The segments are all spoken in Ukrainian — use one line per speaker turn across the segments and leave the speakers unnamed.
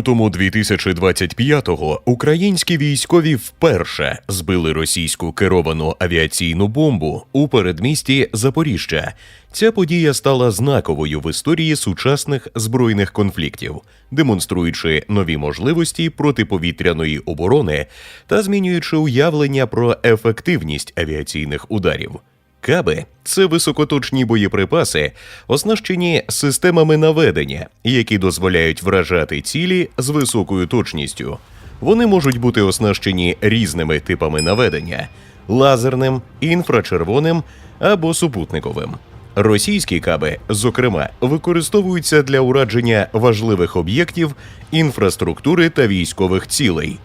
лютому 2025-го українські військові вперше збили російську керовану авіаційну бомбу у передмісті Запоріжжя. Ця подія стала знаковою в історії сучасних збройних конфліктів, демонструючи нові можливості протиповітряної оборони та змінюючи уявлення про ефективність авіаційних ударів. Каби це високоточні боєприпаси, оснащені системами наведення, які дозволяють вражати цілі з високою точністю. Вони можуть бути оснащені різними типами наведення лазерним, інфрачервоним або супутниковим. Російські каби, зокрема, використовуються для ураження важливих об'єктів, інфраструктури та військових цілей.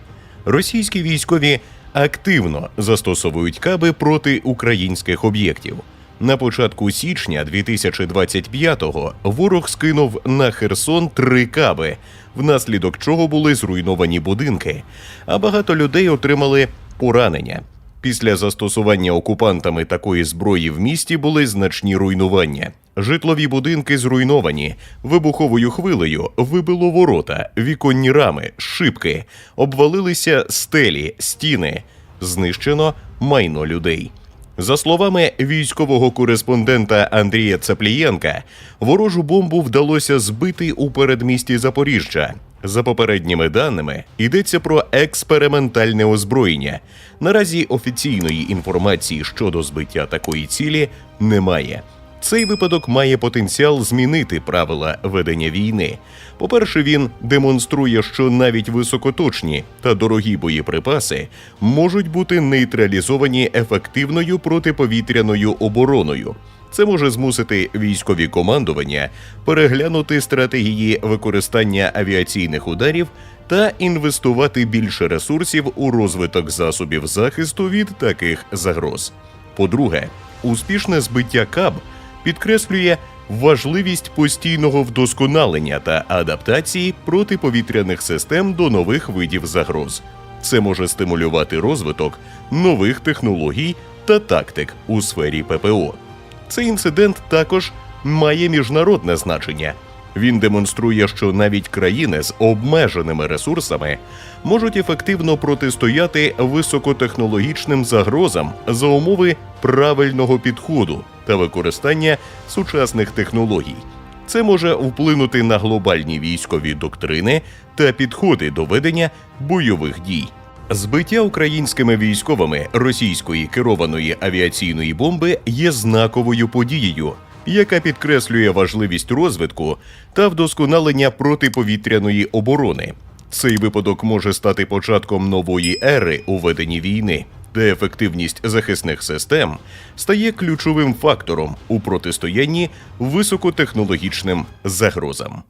Російські військові активно застосовують каби проти українських об'єктів. На початку січня 2025-го ворог скинув на Херсон три каби, внаслідок чого були зруйновані будинки, а багато людей отримали поранення. Після застосування окупантами такої зброї в місті були значні руйнування. Житлові будинки зруйновані, вибуховою хвилею вибило ворота, віконні рами, шибки, обвалилися стелі, стіни, знищено майно людей. За словами військового кореспондента Андрія Цаплієнка, ворожу бомбу вдалося збити у передмісті Запоріжжя. За попередніми даними, йдеться про експериментальне озброєння. Наразі офіційної інформації щодо збиття такої цілі немає. Цей випадок має потенціал змінити правила ведення війни. По-перше, він демонструє, що навіть високоточні та дорогі боєприпаси можуть бути нейтралізовані ефективною протиповітряною обороною. Це може змусити військові командування переглянути стратегії використання авіаційних ударів та інвестувати більше ресурсів у розвиток засобів захисту від таких загроз. По-друге, успішне збиття КАБ підкреслює важливість постійного вдосконалення та адаптації протиповітряних систем до нових видів загроз. Це може стимулювати розвиток нових технологій та тактик у сфері ППО. Цей інцидент також має міжнародне значення. Він демонструє, що навіть країни з обмеженими ресурсами можуть ефективно протистояти високотехнологічним загрозам за умови правильного підходу та використання сучасних технологій. Це може вплинути на глобальні військові доктрини та підходи до ведення бойових дій. Збиття українськими військовими російської керованої авіаційної бомби є знаковою подією, яка підкреслює важливість розвитку та вдосконалення протиповітряної оборони. Цей випадок може стати початком нової ери у веденні війни, де ефективність захисних систем стає ключовим фактором у протистоянні високотехнологічним загрозам.